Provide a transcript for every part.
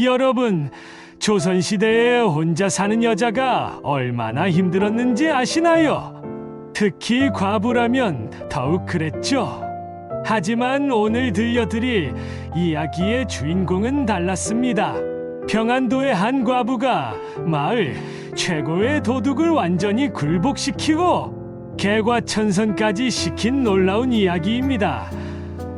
여러분, 조선시대에 혼자 사는 여자가 얼마나 힘들었는지 아시나요? 특히 과부라면 더욱 그랬죠. 하지만 오늘 들려드릴 이야기의 주인공은 달랐습니다. 평안도의 한 과부가 마을 최고의 도둑을 완전히 굴복시키고 개과천선까지 시킨 놀라운 이야기입니다.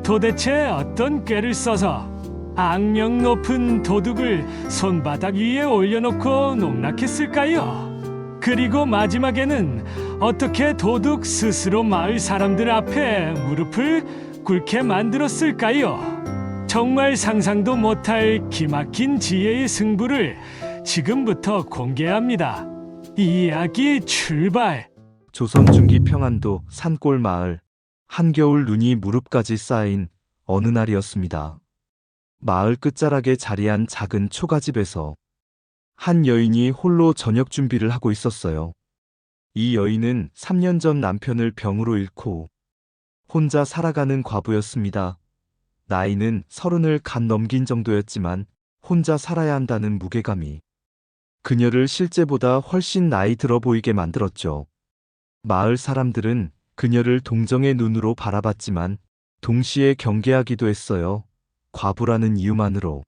도대체 어떤 꾀를 써서 악명 높은 도둑을 손바닥 위에 올려놓고 농락했을까요? 그리고 마지막에는 어떻게 도둑 스스로 마을 사람들 앞에 무릎을 꿇게 만들었을까요? 정말 상상도 못할 기막힌 지혜의 승부를 지금부터 공개합니다. 이야기 출발! 조선 중기 평안도 산골 마을 한겨울 눈이 무릎까지 쌓인 어느 날이었습니다. 마을 끝자락에 자리한 작은 초가집에서 한 여인이 홀로 저녁 준비를 하고 있었어요. 이 여인은 3년 전 남편을 병으로 잃고 혼자 살아가는 과부였습니다. 나이는 서른을 간 넘긴 정도였지만 혼자 살아야 한다는 무게감이 그녀를 실제보다 훨씬 나이 들어 보이게 만들었죠. 마을 사람들은 그녀를 동정의 눈으로 바라봤지만 동시에 경계하기도 했어요. 과부라는 이유만으로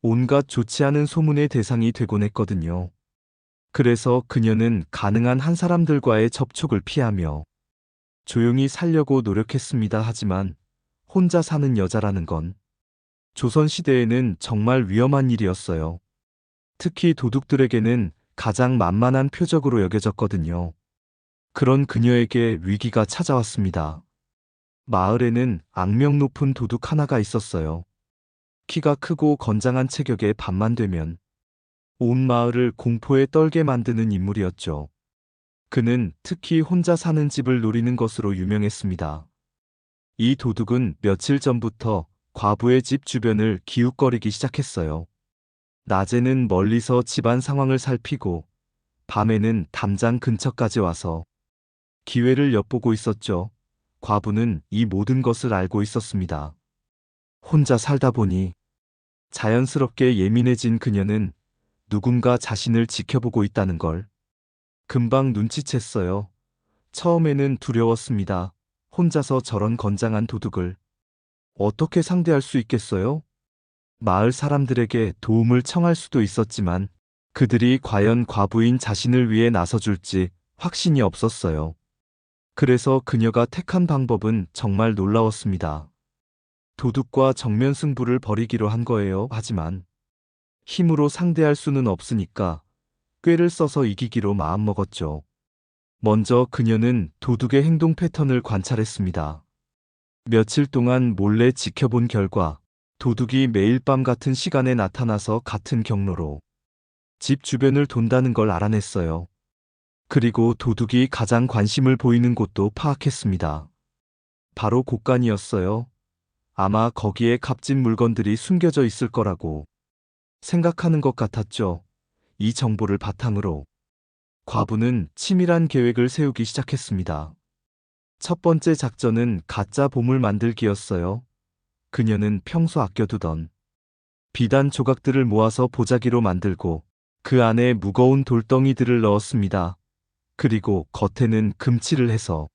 온갖 좋지 않은 소문의 대상이 되곤 했거든요. 그래서 그녀는 가능한 한 사람들과의 접촉을 피하며 조용히 살려고 노력했습니다. 하지만 혼자 사는 여자라는 건 조선시대에는 정말 위험한 일이었어요. 특히 도둑들에게는 가장 만만한 표적으로 여겨졌거든요. 그런 그녀에게 위기가 찾아왔습니다. 마을에는 악명 높은 도둑 하나가 있었어요. 키가 크고 건장한 체격에 밤만 되면 온 마을을 공포에 떨게 만드는 인물이었죠. 그는 특히 혼자 사는 집을 노리는 것으로 유명했습니다. 이 도둑은 며칠 전부터 과부의 집 주변을 기웃거리기 시작했어요. 낮에는 멀리서 집안 상황을 살피고 밤에는 담장 근처까지 와서 기회를 엿보고 있었죠. 과부는 이 모든 것을 알고 있었습니다. 혼자 살다 보니 자연스럽게 예민해진 그녀는 누군가 자신을 지켜보고 있다는 걸 금방 눈치챘어요. 처음에는 두려웠습니다. 혼자서 저런 건장한 도둑을 어떻게 상대할 수 있겠어요? 마을 사람들에게 도움을 청할 수도 있었지만 그들이 과연 과부인 자신을 위해 나서줄지 확신이 없었어요. 그래서 그녀가 택한 방법은 정말 놀라웠습니다. 도둑과 정면 승부를 벌이기로 한 거예요. 하지만 힘으로 상대할 수는 없으니까 꾀를 써서 이기기로 마음먹었죠. 먼저 그녀는 도둑의 행동 패턴을 관찰했습니다. 며칠 동안 몰래 지켜본 결과 도둑이 매일 밤 같은 시간에 나타나서 같은 경로로 집 주변을 돈다는 걸 알아냈어요. 그리고 도둑이 가장 관심을 보이는 곳도 파악했습니다. 바로 곳간이었어요. 아마 거기에 값진 물건들이 숨겨져 있을 거라고 생각하는 것 같았죠. 이 정보를 바탕으로 과부는 치밀한 계획을 세우기 시작했습니다. 첫 번째 작전은 가짜 보물 만들기였어요. 그녀는 평소 아껴두던 비단 조각들을 모아서 보자기로 만들고 그 안에 무거운 돌덩이들을 넣었습니다. 그리고 겉에는 금칠을 해서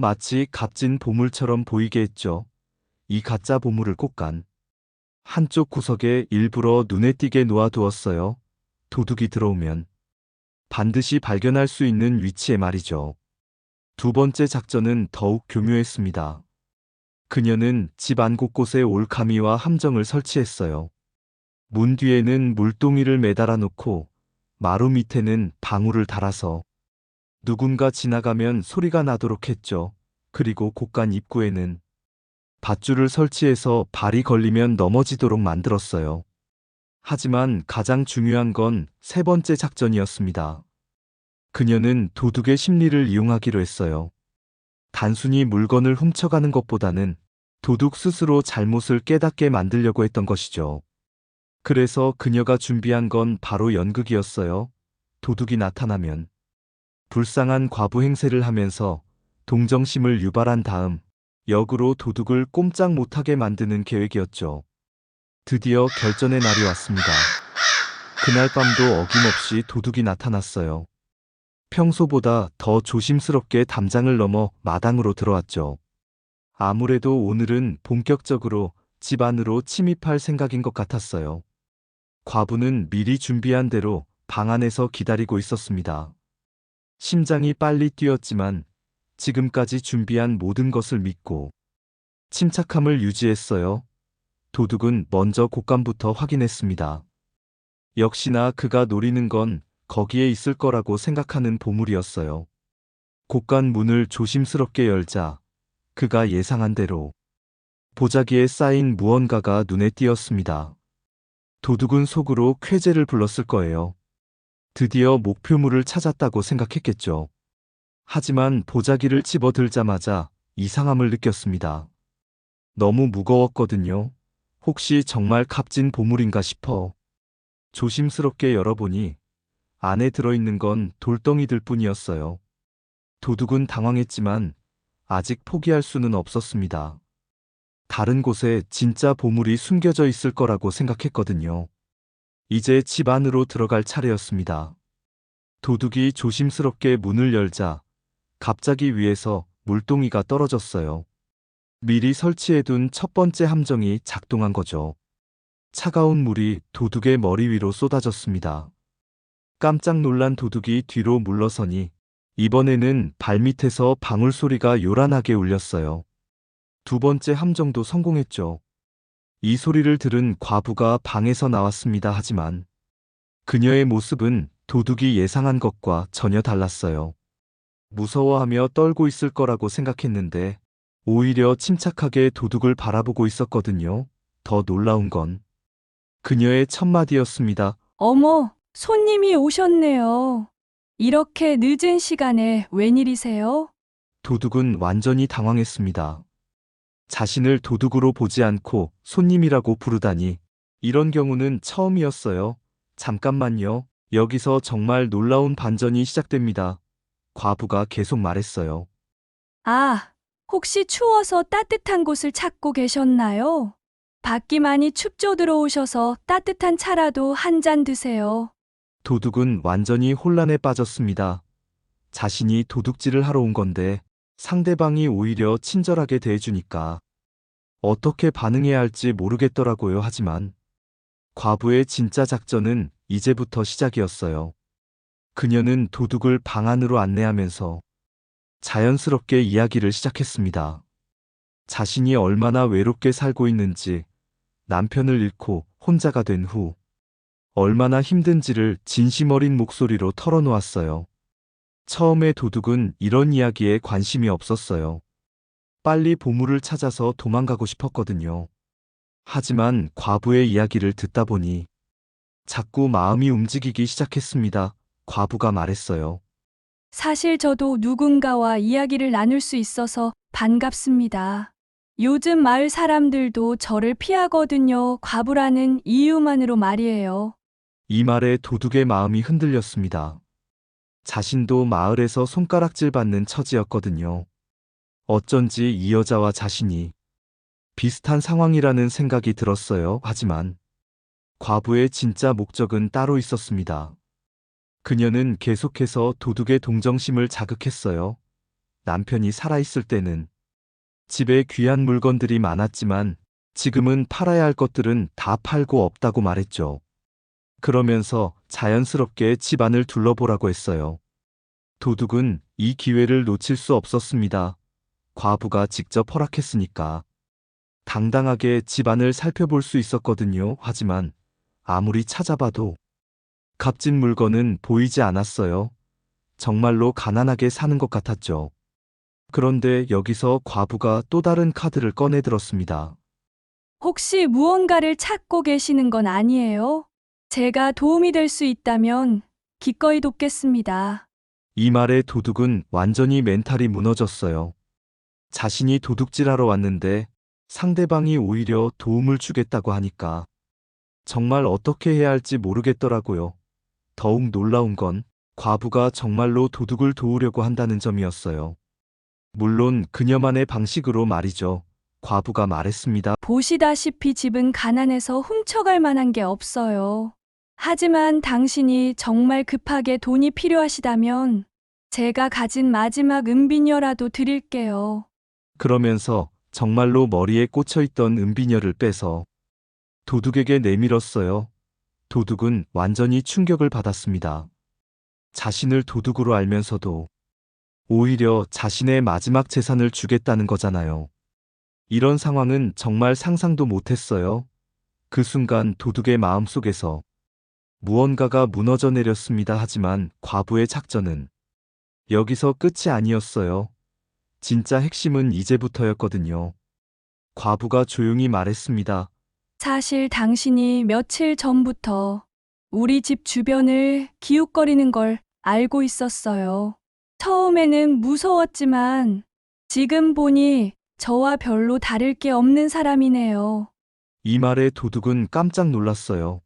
마치 값진 보물처럼 보이게 했죠. 이 가짜 보물을 꽃간 한쪽 구석에 일부러 눈에 띄게 놓아두었어요. 도둑이 들어오면 반드시 발견할 수 있는 위치에 말이죠. 두 번째 작전은 더욱 교묘했습니다. 그녀는 집 안 곳곳에 올가미와 함정을 설치했어요. 문 뒤에는 물동이를 매달아 놓고 마루 밑에는 방울을 달아서 누군가 지나가면 소리가 나도록 했죠. 그리고 곳간 입구에는 밧줄을 설치해서 발이 걸리면 넘어지도록 만들었어요. 하지만 가장 중요한 건 세 번째 작전이었습니다. 그녀는 도둑의 심리를 이용하기로 했어요. 단순히 물건을 훔쳐가는 것보다는 도둑 스스로 잘못을 깨닫게 만들려고 했던 것이죠. 그래서 그녀가 준비한 건 바로 연극이었어요. 도둑이 나타나면 불쌍한 과부 행세를 하면서 동정심을 유발한 다음 역으로 도둑을 꼼짝 못하게 만드는 계획이었죠. 드디어 결전의 날이 왔습니다. 그날 밤도 어김없이 도둑이 나타났어요. 평소보다 더 조심스럽게 담장을 넘어 마당으로 들어왔죠. 아무래도 오늘은 본격적으로 집 안으로 침입할 생각인 것 같았어요. 과부는 미리 준비한 대로 방 안에서 기다리고 있었습니다. 심장이 빨리 뛰었지만 지금까지 준비한 모든 것을 믿고 침착함을 유지했어요. 도둑은 먼저 곳간부터 확인했습니다. 역시나 그가 노리는 건 거기에 있을 거라고 생각하는 보물이었어요. 곳간 문을 조심스럽게 열자 그가 예상한 대로 보자기에 쌓인 무언가가 눈에 띄었습니다. 도둑은 속으로 쾌재를 불렀을 거예요. 드디어 목표물을 찾았다고 생각했겠죠. 하지만 보자기를 집어들자마자 이상함을 느꼈습니다. 너무 무거웠거든요. 혹시 정말 값진 보물인가 싶어 조심스럽게 열어보니 안에 들어있는 건 돌덩이들 뿐이었어요. 도둑은 당황했지만 아직 포기할 수는 없었습니다. 다른 곳에 진짜 보물이 숨겨져 있을 거라고 생각했거든요. 이제 집 안으로 들어갈 차례였습니다. 도둑이 조심스럽게 문을 열자 갑자기 위에서 물동이가 떨어졌어요. 미리 설치해둔 첫 번째 함정이 작동한 거죠. 차가운 물이 도둑의 머리 위로 쏟아졌습니다. 깜짝 놀란 도둑이 뒤로 물러서니 이번에는 발밑에서 방울 소리가 요란하게 울렸어요. 두 번째 함정도 성공했죠. 이 소리를 들은 과부가 방에서 나왔습니다. 하지만 그녀의 모습은 도둑이 예상한 것과 전혀 달랐어요. 무서워하며 떨고 있을 거라고 생각했는데 오히려 침착하게 도둑을 바라보고 있었거든요. 더 놀라운 건 그녀의 첫마디였습니다. 어머, 손님이 오셨네요. 이렇게 늦은 시간에 웬일이세요? 도둑은 완전히 당황했습니다. 자신을 도둑으로 보지 않고 손님이라고 부르다니 이런 경우는 처음이었어요. 잠깐만요. 여기서 정말 놀라운 반전이 시작됩니다. 과부가 계속 말했어요. 아, 혹시 추워서 따뜻한 곳을 찾고 계셨나요? 밖이 많이 춥죠 들어오셔서 따뜻한 차라도 한 잔 드세요. 도둑은 완전히 혼란에 빠졌습니다. 자신이 도둑질을 하러 온 건데 상대방이 오히려 친절하게 대해주니까 어떻게 반응해야 할지 모르겠더라고요. 하지만 과부의 진짜 작전은 이제부터 시작이었어요. 그녀는 도둑을 방 안으로 안내하면서 자연스럽게 이야기를 시작했습니다. 자신이 얼마나 외롭게 살고 있는지 남편을 잃고 혼자가 된 후 얼마나 힘든지를 진심 어린 목소리로 털어놓았어요. 처음에 도둑은 이런 이야기에 관심이 없었어요. 빨리 보물을 찾아서 도망가고 싶었거든요. 하지만 과부의 이야기를 듣다 보니 자꾸 마음이 움직이기 시작했습니다. 과부가 말했어요. 사실 저도 누군가와 이야기를 나눌 수 있어서 반갑습니다. 요즘 마을 사람들도 저를 피하거든요. 과부라는 이유만으로 말이에요. 이 말에 도둑의 마음이 흔들렸습니다. 자신도 마을에서 손가락질 받는 처지였거든요. 어쩐지 이 여자와 자신이 비슷한 상황이라는 생각이 들었어요. 하지만 과부의 진짜 목적은 따로 있었습니다. 그녀는 계속해서 도둑의 동정심을 자극했어요. 남편이 살아있을 때는 집에 귀한 물건들이 많았지만 지금은 팔아야 할 것들은 다 팔고 없다고 말했죠. 그러면서 자연스럽게 집안을 둘러보라고 했어요. 도둑은 이 기회를 놓칠 수 없었습니다. 과부가 직접 허락했으니까. 당당하게 집안을 살펴볼 수 있었거든요. 하지만 아무리 찾아봐도 값진 물건은 보이지 않았어요. 정말로 가난하게 사는 것 같았죠. 그런데 여기서 과부가 또 다른 카드를 꺼내 들었습니다. 혹시 무언가를 찾고 계시는 건 아니에요? 제가 도움이 될 수 있다면 기꺼이 돕겠습니다. 이 말에 도둑은 완전히 멘탈이 무너졌어요. 자신이 도둑질하러 왔는데 상대방이 오히려 도움을 주겠다고 하니까 정말 어떻게 해야 할지 모르겠더라고요. 더욱 놀라운 건 과부가 정말로 도둑을 도우려고 한다는 점이었어요. 물론 그녀만의 방식으로 말이죠. 과부가 말했습니다. 보시다시피 집은 가난해서 훔쳐갈 만한 게 없어요. 하지만 당신이 정말 급하게 돈이 필요하시다면 제가 가진 마지막 은비녀라도 드릴게요. 그러면서 정말로 머리에 꽂혀 있던 은비녀를 빼서 도둑에게 내밀었어요. 도둑은 완전히 충격을 받았습니다. 자신을 도둑으로 알면서도 오히려 자신의 마지막 재산을 주겠다는 거잖아요. 이런 상황은 정말 상상도 못했어요. 그 순간 도둑의 마음 속에서 무언가가 무너져 내렸습니다. 하지만 과부의 작전은 여기서 끝이 아니었어요. 진짜 핵심은 이제부터였거든요. 과부가 조용히 말했습니다. 사실 당신이 며칠 전부터 우리 집 주변을 기웃거리는 걸 알고 있었어요. 처음에는 무서웠지만 지금 보니 저와 별로 다를 게 없는 사람이네요. 이 말에 도둑은 깜짝 놀랐어요.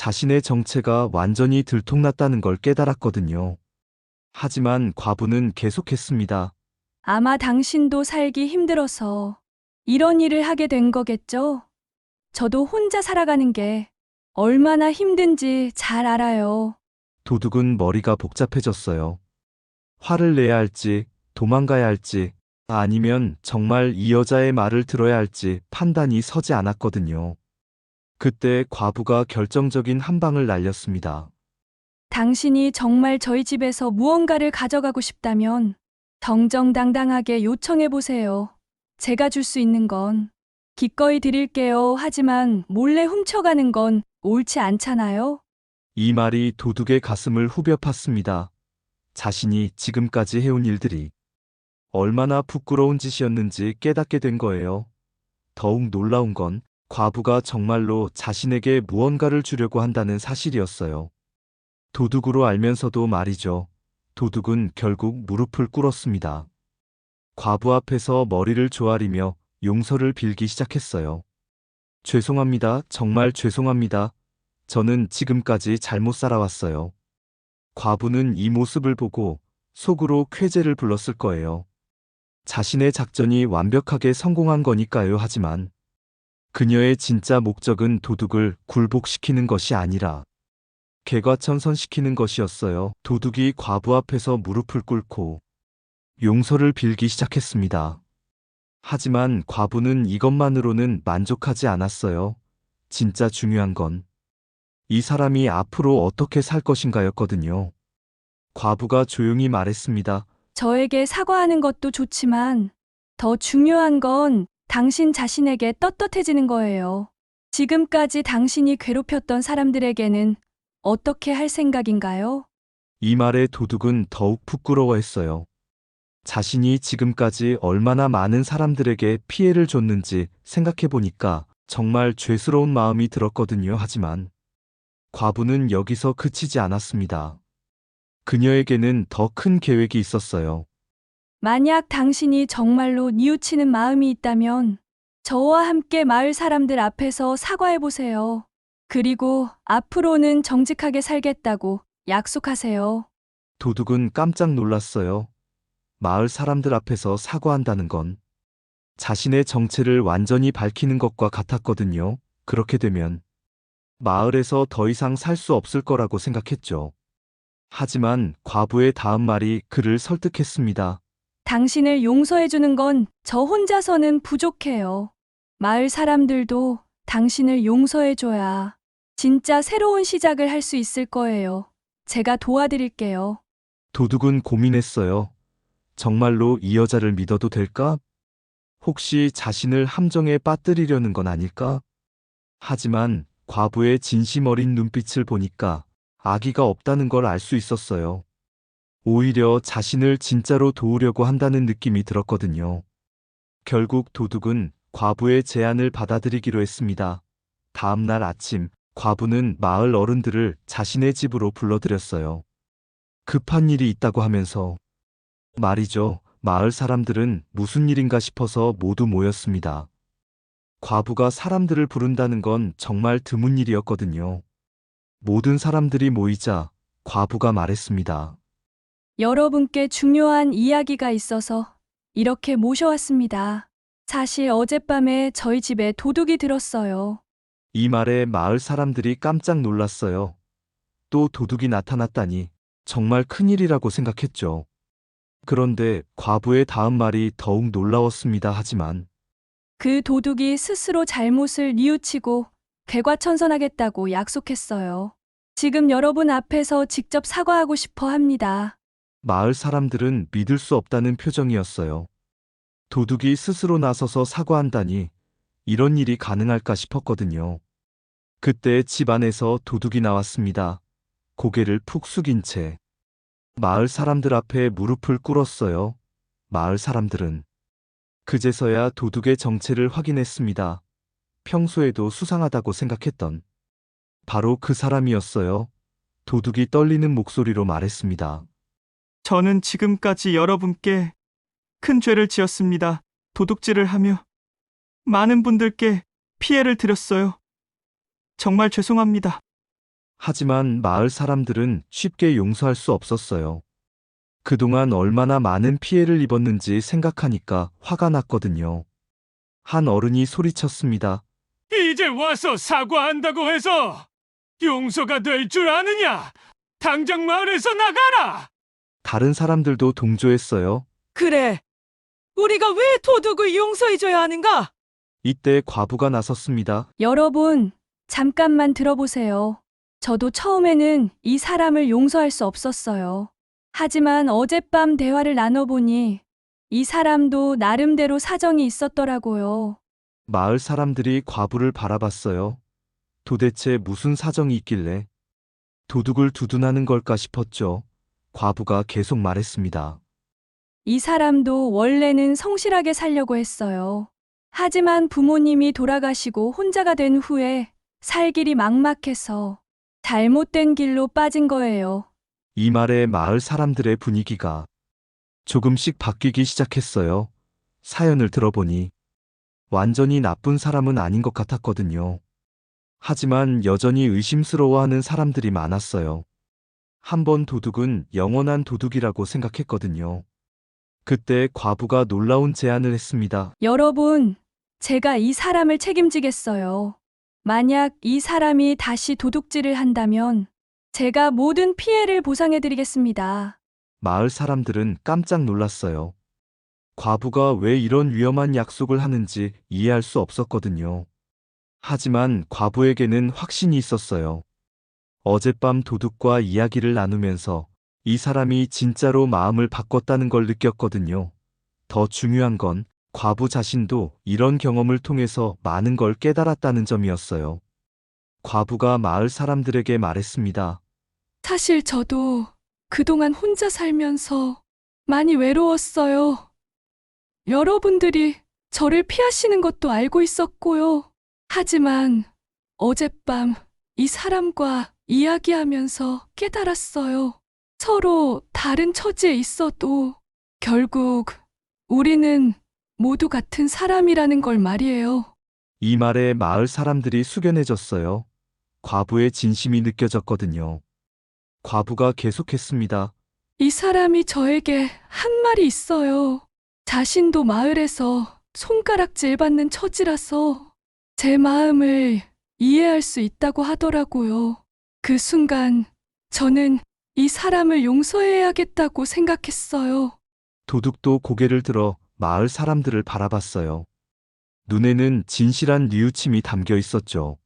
자신의 정체가 완전히 들통났다는 걸 깨달았거든요. 하지만 과부는 계속했습니다. 아마 당신도 살기 힘들어서 이런 일을 하게 된 거겠죠? 저도 혼자 살아가는 게 얼마나 힘든지 잘 알아요. 도둑은 머리가 복잡해졌어요. 화를 내야 할지, 도망가야 할지, 아니면 정말 이 여자의 말을 들어야 할지 판단이 서지 않았거든요. 그때 과부가 결정적인 한 방을 날렸습니다. 당신이 정말 저희 집에서 무언가를 가져가고 싶다면 정정당당하게 요청해 보세요. 제가 줄 수 있는 건 기꺼이 드릴게요. 하지만 몰래 훔쳐가는 건 옳지 않잖아요. 이 말이 도둑의 가슴을 후벼 팠습니다. 자신이 지금까지 해온 일들이 얼마나 부끄러운 짓이었는지 깨닫게 된 거예요. 더욱 놀라운 건 과부가 정말로 자신에게 무언가를 주려고 한다는 사실이었어요. 도둑으로 알면서도 말이죠. 도둑은 결국 무릎을 꿇었습니다. 과부 앞에서 머리를 조아리며 용서를 빌기 시작했어요. 죄송합니다. 정말 죄송합니다. 저는 지금까지 잘못 살아왔어요. 과부는 이 모습을 보고 속으로 쾌재를 불렀을 거예요. 자신의 작전이 완벽하게 성공한 거니까요. 하지만 그녀의 진짜 목적은 도둑을 굴복시키는 것이 아니라 개과천선시키는 것이었어요. 도둑이 과부 앞에서 무릎을 꿇고 용서를 빌기 시작했습니다. 하지만 과부는 이것만으로는 만족하지 않았어요. 진짜 중요한 건 이 사람이 앞으로 어떻게 살 것인가였거든요. 과부가 조용히 말했습니다. 저에게 사과하는 것도 좋지만 더 중요한 건 당신 자신에게 떳떳해지는 거예요. 지금까지 당신이 괴롭혔던 사람들에게는 어떻게 할 생각인가요? 이 말에 도둑은 더욱 부끄러워했어요. 자신이 지금까지 얼마나 많은 사람들에게 피해를 줬는지 생각해 보니까 정말 죄스러운 마음이 들었거든요. 하지만 과부는 여기서 그치지 않았습니다. 그녀에게는 더 큰 계획이 있었어요. 만약 당신이 정말로 뉘우치는 마음이 있다면 저와 함께 마을 사람들 앞에서 사과해 보세요. 그리고 앞으로는 정직하게 살겠다고 약속하세요. 도둑은 깜짝 놀랐어요. 마을 사람들 앞에서 사과한다는 건 자신의 정체를 완전히 밝히는 것과 같았거든요. 그렇게 되면 마을에서 더 이상 살 수 없을 거라고 생각했죠. 하지만 과부의 다음 말이 그를 설득했습니다. 당신을 용서해 주는 건 저 혼자서는 부족해요. 마을 사람들도 당신을 용서해 줘야 진짜 새로운 시작을 할 수 있을 거예요. 제가 도와드릴게요. 도둑은 고민했어요. 정말로 이 여자를 믿어도 될까? 혹시 자신을 함정에 빠뜨리려는 건 아닐까? 하지만 과부의 진심 어린 눈빛을 보니까 아기가 없다는 걸 알 수 있었어요. 오히려 자신을 진짜로 도우려고 한다는 느낌이 들었거든요. 결국 도둑은 과부의 제안을 받아들이기로 했습니다. 다음 날 아침, 과부는 마을 어른들을 자신의 집으로 불러들였어요. 급한 일이 있다고 하면서 말이죠. 마을 사람들은 무슨 일인가 싶어서 모두 모였습니다. 과부가 사람들을 부른다는 건 정말 드문 일이었거든요. 모든 사람들이 모이자 과부가 말했습니다. 여러분께 중요한 이야기가 있어서 이렇게 모셔왔습니다. 사실 어젯밤에 저희 집에 도둑이 들었어요. 이 말에 마을 사람들이 깜짝 놀랐어요. 또 도둑이 나타났다니 정말 큰일이라고 생각했죠. 그런데 과부의 다음 말이 더욱 놀라웠습니다. 하지만 그 도둑이 스스로 잘못을 뉘우치고 개과천선하겠다고 약속했어요. 지금 여러분 앞에서 직접 사과하고 싶어 합니다. 마을 사람들은 믿을 수 없다는 표정이었어요. 도둑이 스스로 나서서 사과한다니 이런 일이 가능할까 싶었거든요. 그때 집 안에서 도둑이 나왔습니다. 고개를 푹 숙인 채 마을 사람들 앞에 무릎을 꿇었어요. 마을 사람들은 그제서야 도둑의 정체를 확인했습니다. 평소에도 수상하다고 생각했던 바로 그 사람이었어요. 도둑이 떨리는 목소리로 말했습니다. 저는 지금까지 여러분께 큰 죄를 지었습니다. 도둑질을 하며 많은 분들께 피해를 드렸어요. 정말 죄송합니다. 하지만 마을 사람들은 쉽게 용서할 수 없었어요. 그동안 얼마나 많은 피해를 입었는지 생각하니까 화가 났거든요. 한 어른이 소리쳤습니다. 이제 와서 사과한다고 해서 용서가 될 줄 아느냐? 당장 마을에서 나가라! 다른 사람들도 동조했어요. 그래. 우리가 왜 도둑을 용서해줘야 하는가? 이때 과부가 나섰습니다. 여러분, 잠깐만 들어보세요. 저도 처음에는 이 사람을 용서할 수 없었어요. 하지만 어젯밤 대화를 나눠보니 이 사람도 나름대로 사정이 있었더라고요. 마을 사람들이 과부를 바라봤어요. 도대체 무슨 사정이 있길래 도둑을 두둔하는 걸까 싶었죠. 과부가 계속 말했습니다. 이 사람도 원래는 성실하게 살려고 했어요. 하지만 부모님이 돌아가시고 혼자가 된 후에 살 길이 막막해서 잘못된 길로 빠진 거예요. 이 말에 마을 사람들의 분위기가 조금씩 바뀌기 시작했어요. 사연을 들어보니 완전히 나쁜 사람은 아닌 것 같았거든요. 하지만 여전히 의심스러워하는 사람들이 많았어요. 한 번 도둑은 영원한 도둑이라고 생각했거든요. 그때 과부가 놀라운 제안을 했습니다. 여러분, 제가 이 사람을 책임지겠어요. 만약 이 사람이 다시 도둑질을 한다면 제가 모든 피해를 보상해드리겠습니다. 마을 사람들은 깜짝 놀랐어요. 과부가 왜 이런 위험한 약속을 하는지 이해할 수 없었거든요. 하지만 과부에게는 확신이 있었어요. 어젯밤 도둑과 이야기를 나누면서 이 사람이 진짜로 마음을 바꿨다는 걸 느꼈거든요. 더 중요한 건 과부 자신도 이런 경험을 통해서 많은 걸 깨달았다는 점이었어요. 과부가 마을 사람들에게 말했습니다. 사실 저도 그동안 혼자 살면서 많이 외로웠어요. 여러분들이 저를 피하시는 것도 알고 있었고요. 하지만 어젯밤 이 사람과 이야기하면서 깨달았어요. 서로 다른 처지에 있어도 결국 우리는 모두 같은 사람이라는 걸 말이에요. 이 말에 마을 사람들이 숙연해졌어요. 과부의 진심이 느껴졌거든요. 과부가 계속했습니다. 이 사람이 저에게 한 말이 있어요. 자신도 마을에서 손가락질 받는 처지라서 제 마음을 이해할 수 있다고 하더라고요. 그 순간 저는 이 사람을 용서해야겠다고 생각했어요. 도둑도 고개를 들어 마을 사람들을 바라봤어요. 눈에는 진실한 뉘우침이 담겨 있었죠.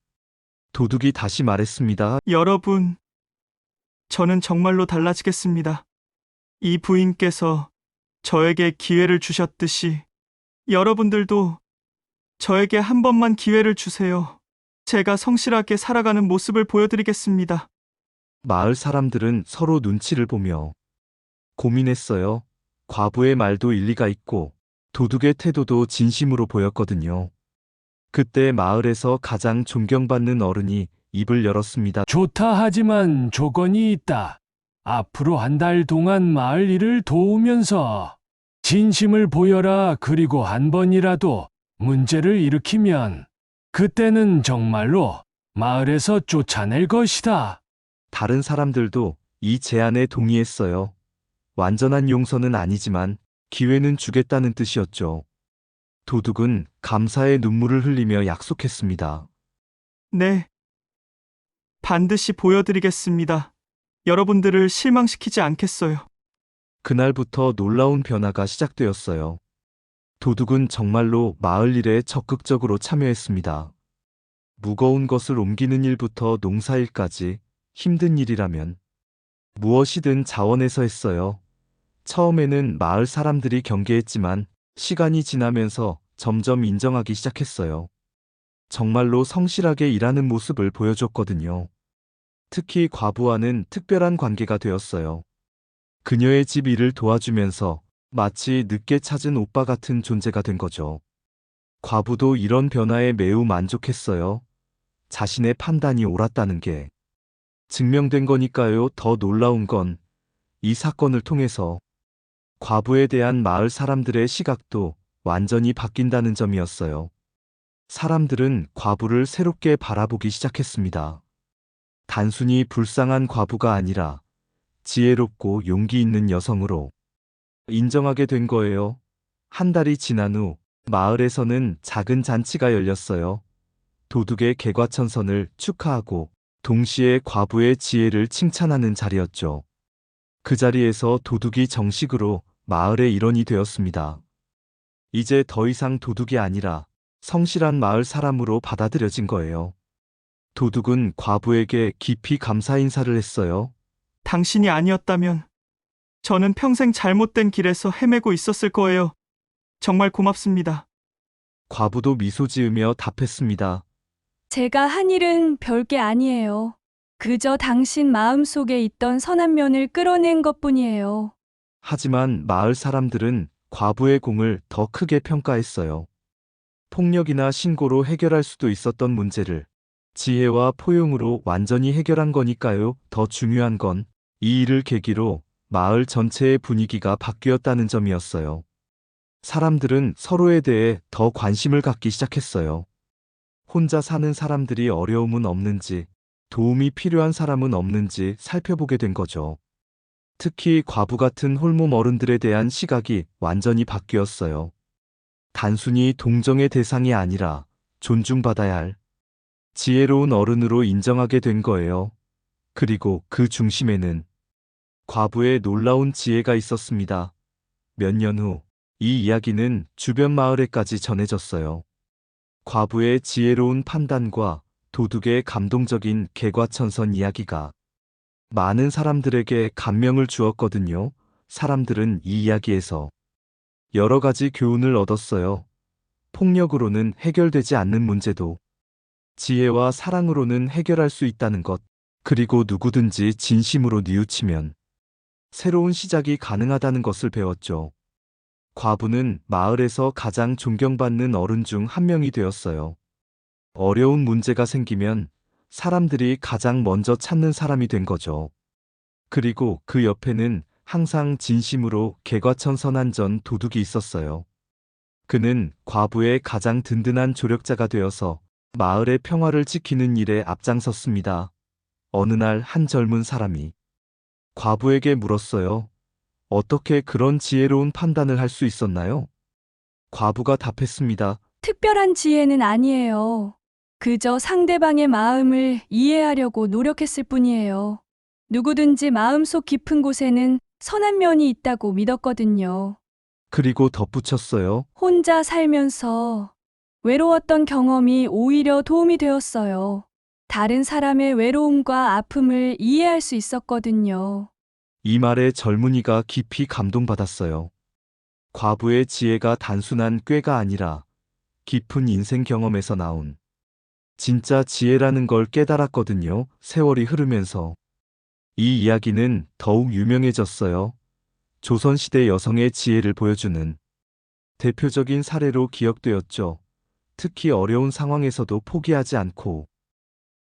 도둑이 다시 말했습니다. 여러분, 저는 정말로 달라지겠습니다. 이 부인께서 저에게 기회를 주셨듯이 여러분들도 저에게 한 번만 기회를 주세요. 제가 성실하게 살아가는 모습을 보여드리겠습니다. 마을 사람들은 서로 눈치를 보며 고민했어요. 과부의 말도 일리가 있고 도둑의 태도도 진심으로 보였거든요. 그때 마을에서 가장 존경받는 어른이 입을 열었습니다. 좋다 하지만 조건이 있다. 앞으로 한 달 동안 마을 일을 도우면서 진심을 보여라. 그리고 한 번이라도 문제를 일으키면 그때는 정말로 마을에서 쫓아낼 것이다. 다른 사람들도 이 제안에 동의했어요. 완전한 용서는 아니지만 기회는 주겠다는 뜻이었죠. 도둑은 감사의 눈물을 흘리며 약속했습니다. 네. 반드시 보여드리겠습니다. 여러분들을 실망시키지 않겠어요. 그날부터 놀라운 변화가 시작되었어요. 도둑은 정말로 마을 일에 적극적으로 참여했습니다. 무거운 것을 옮기는 일부터 농사일까지 힘든 일이라면 무엇이든 자원해서 했어요. 처음에는 마을 사람들이 경계했지만 시간이 지나면서 점점 인정하기 시작했어요. 정말로 성실하게 일하는 모습을 보여줬거든요. 특히 과부와는 특별한 관계가 되었어요. 그녀의 집 일을 도와주면서 마치 늦게 찾은 오빠 같은 존재가 된 거죠. 과부도 이런 변화에 매우 만족했어요. 자신의 판단이 옳았다는 게 증명된 거니까요. 더 놀라운 건 이 사건을 통해서 과부에 대한 마을 사람들의 시각도 완전히 바뀐다는 점이었어요. 사람들은 과부를 새롭게 바라보기 시작했습니다. 단순히 불쌍한 과부가 아니라 지혜롭고 용기 있는 여성으로 인정하게 된 거예요. 한 달이 지난 후 마을에서는 작은 잔치가 열렸어요. 도둑의 개과천선을 축하하고 동시에 과부의 지혜를 칭찬하는 자리였죠. 그 자리에서 도둑이 정식으로 마을의 일원이 되었습니다. 이제 더 이상 도둑이 아니라 성실한 마을 사람으로 받아들여진 거예요. 도둑은 과부에게 깊이 감사 인사를 했어요. 당신이 아니었다면 저는 평생 잘못된 길에서 헤매고 있었을 거예요. 정말 고맙습니다. 과부도 미소 지으며 답했습니다. 제가 한 일은 별게 아니에요. 그저 당신 마음 속에 있던 선한 면을 끌어낸 것 뿐이에요. 하지만 마을 사람들은 과부의 공을 더 크게 평가했어요. 폭력이나 신고로 해결할 수도 있었던 문제를 지혜와 포용으로 완전히 해결한 거니까요. 더 중요한 건 이 일을 계기로 마을 전체의 분위기가 바뀌었다는 점이었어요. 사람들은 서로에 대해 더 관심을 갖기 시작했어요. 혼자 사는 사람들이 어려움은 없는지, 도움이 필요한 사람은 없는지 살펴보게 된 거죠. 특히 과부 같은 홀몸 어른들에 대한 시각이 완전히 바뀌었어요. 단순히 동정의 대상이 아니라 존중받아야 할 지혜로운 어른으로 인정하게 된 거예요. 그리고 그 중심에는 과부의 놀라운 지혜가 있었습니다. 몇 년 후 이 이야기는 주변 마을에까지 전해졌어요. 과부의 지혜로운 판단과 도둑의 감동적인 개과천선 이야기가 많은 사람들에게 감명을 주었거든요. 사람들은 이 이야기에서 여러 가지 교훈을 얻었어요. 폭력으로는 해결되지 않는 문제도 지혜와 사랑으로는 해결할 수 있다는 것, 그리고 누구든지 진심으로 뉘우치면 새로운 시작이 가능하다는 것을 배웠죠. 과부는 마을에서 가장 존경받는 어른 중 한 명이 되었어요. 어려운 문제가 생기면 사람들이 가장 먼저 찾는 사람이 된 거죠. 그리고 그 옆에는 항상 진심으로 개과천 선한 전 도둑이 있었어요. 그는 과부의 가장 든든한 조력자가 되어서 마을의 평화를 지키는 일에 앞장섰습니다. 어느 날 한 젊은 사람이 과부에게 물었어요. 어떻게 그런 지혜로운 판단을 할 수 있었나요? 과부가 답했습니다. 특별한 지혜는 아니에요. 그저 상대방의 마음을 이해하려고 노력했을 뿐이에요. 누구든지 마음속 깊은 곳에는 선한 면이 있다고 믿었거든요. 그리고 덧붙였어요. 혼자 살면서 외로웠던 경험이 오히려 도움이 되었어요. 다른 사람의 외로움과 아픔을 이해할 수 있었거든요. 이 말에 젊은이가 깊이 감동받았어요. 과부의 지혜가 단순한 꾀가 아니라 깊은 인생 경험에서 나온 진짜 지혜라는 걸 깨달았거든요. 세월이 흐르면서. 이 이야기는 더욱 유명해졌어요. 조선시대 여성의 지혜를 보여주는 대표적인 사례로 기억되었죠. 특히 어려운 상황에서도 포기하지 않고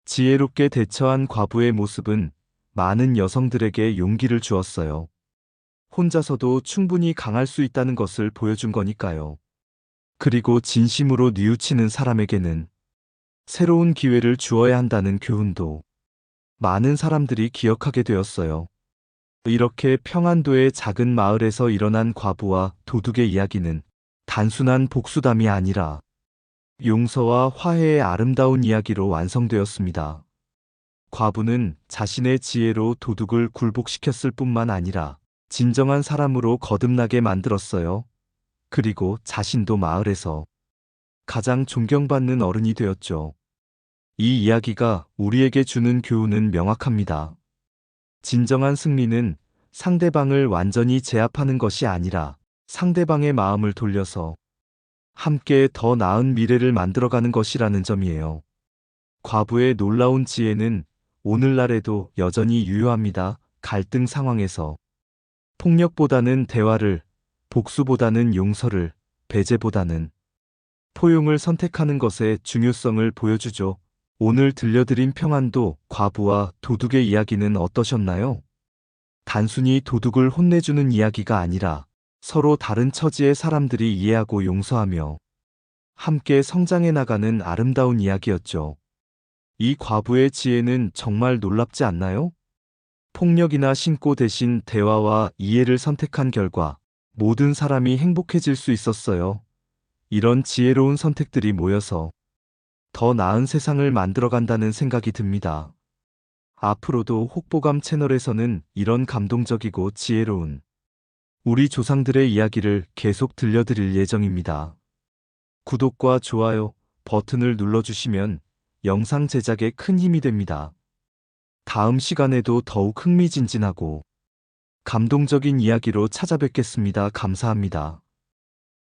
지혜롭게 대처한 과부의 모습은 많은 여성들에게 용기를 주었어요. 혼자서도 충분히 강할 수 있다는 것을 보여준 거니까요. 그리고 진심으로 뉘우치는 사람에게는 새로운 기회를 주어야 한다는 교훈도 많은 사람들이 기억하게 되었어요. 이렇게 평안도의 작은 마을에서 일어난 과부와 도둑의 이야기는 단순한 복수담이 아니라 용서와 화해의 아름다운 이야기로 완성되었습니다. 과부는 자신의 지혜로 도둑을 굴복시켰을 뿐만 아니라 진정한 사람으로 거듭나게 만들었어요. 그리고 자신도 마을에서 가장 존경받는 어른이 되었죠. 이 이야기가 우리에게 주는 교훈은 명확합니다. 진정한 승리는 상대방을 완전히 제압하는 것이 아니라 상대방의 마음을 돌려서 함께 더 나은 미래를 만들어가는 것이라는 점이에요. 과부의 놀라운 지혜는 오늘날에도 여전히 유효합니다. 갈등 상황에서 폭력보다는 대화를, 복수보다는 용서를, 배제보다는 포용을 선택하는 것의 중요성을 보여주죠. 오늘 들려드린 평안도 과부와 도둑의 이야기는 어떠셨나요? 단순히 도둑을 혼내주는 이야기가 아니라 서로 다른 처지의 사람들이 이해하고 용서하며 함께 성장해 나가는 아름다운 이야기였죠. 이 과부의 지혜는 정말 놀랍지 않나요? 폭력이나 신고 대신 대화와 이해를 선택한 결과 모든 사람이 행복해질 수 있었어요. 이런 지혜로운 선택들이 모여서 더 나은 세상을 만들어 간다는 생각이 듭니다. 앞으로도 혹보감 채널에서는 이런 감동적이고 지혜로운 우리 조상들의 이야기를 계속 들려드릴 예정입니다. 구독과 좋아요 버튼을 눌러주시면 영상 제작에 큰 힘이 됩니다. 다음 시간에도 더욱 흥미진진하고 감동적인 이야기로 찾아뵙겠습니다. 감사합니다.